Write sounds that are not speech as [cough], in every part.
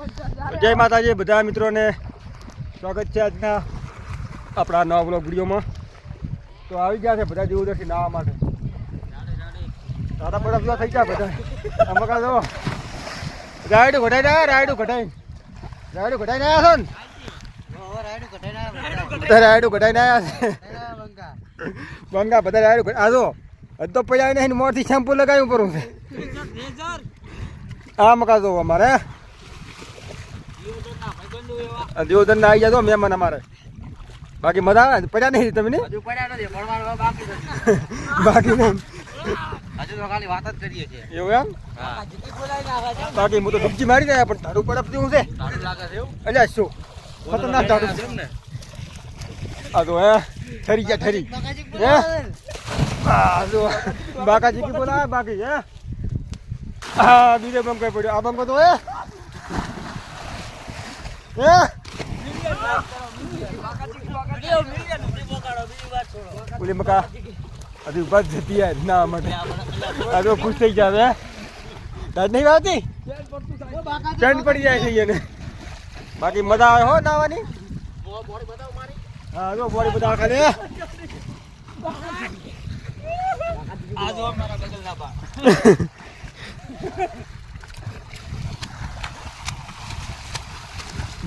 જય માતાજી, બધા મિત્રોને સ્વાગત છે આજના આપણા નવા બ્લોગ વિડીયોમાં. તો આવી ગયા છે બધા જેવું નથી નાવા માટે. દાદા બધા થઈ ગયા બધા. અમકા જો રાયડું ઘટાઈ રહ્યા, રાયડું ઘટાઈ રાયડું ઘટાઈને આવ્યા છો ને? બધા રાયડું ઘટાઈને આવ્યા છે. બધા રાયડું જો હદ તો નહીં મોરથી શેમ્પુ લગાવ્યું પડું આ મકા અમારે. દિયોદર ના આવી જાય મહેમાન અમારે. બાકી મજા આવે પડ્યા નહીં તમે નહીં? હજુ પડ્યા નથી ભણવાનું બાકી છે. [laughs] બાકી નહીં. હજુ તો ખાલી વાત જ કરીએ છીએ. એવું એમ? હા. બાકી હું તો ડૂબકી મારી રહ્યા પણ તારું પડપ જેવું છે. સારું લાગે છે એવું? અલ્યા શું? ખતરનાક તારું છે. આ તો હે ઠરી ગયા ઠરી. હે? આ જો બાકાજી કી બોલા બાકી હે? આ બીજો બંકો પડ્યો. આ બંકો તો હે? ઓલી મકા. હજી બસ જતી યાર ના માટે. આ તો ખુશ થઈ જાય તાજ નહીં આવતી ટેન્ટ પડી જાય છે એને. બાકી મજા આવે હો નાવાની? હા, જો બોડી બધા ખાલી આ જો અમારા ગગલના બા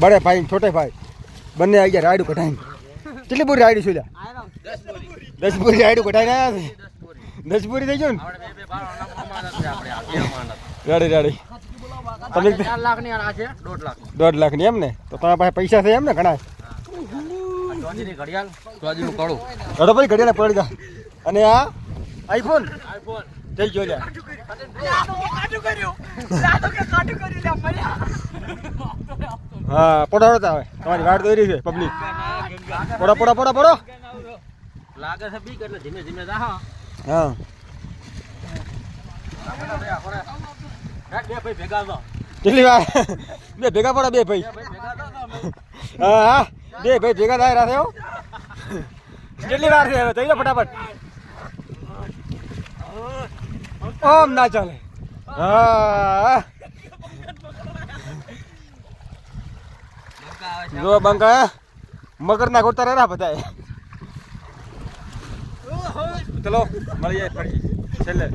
બડે ભાઈ છોટે ભાઈ. બંને આવી ગયા રાયડું કઢાઈ કેટલી પૂરી રાયડું છું દસ બોરી રાયડું કઢાઈને આવ્યા છે? દસ બોરી થઈ ગયું બાર રાડી રાડી. તમે લાખની આ છે દોઢ લાખની. એમ ને? તો તમારા પાસે પૈસા છે એમ ને ઘણા? આ ચોજી ની ઘડિયાળ પછી ઘડિયાળે પડી ગયા અને આ આઈફોન? આઈફોન. જઈ ગયો લ્યા. હા પડો આવે. તમારી વાટ દોરી છે પબ્લિક પડો પડો પડો પડો. લાગે છે બીક એટલે ધીમે ધીમે જા હા. બે ભાઈ ભેગા થો કેટલી વાર? બે ભેગા પડો બે ભાઈ. હા હા. બે ભાઈ ભેગા થાય રાતે હો. કેટલી વાર છે જઈ જાઓ ફટાફટ. ઓમ ના ચાલે. હા ભેગા આવે છે જો બંકા મગર ના ગોતા રહ્યા બધા ચલો મળીએ ફરી. છેલ્લે.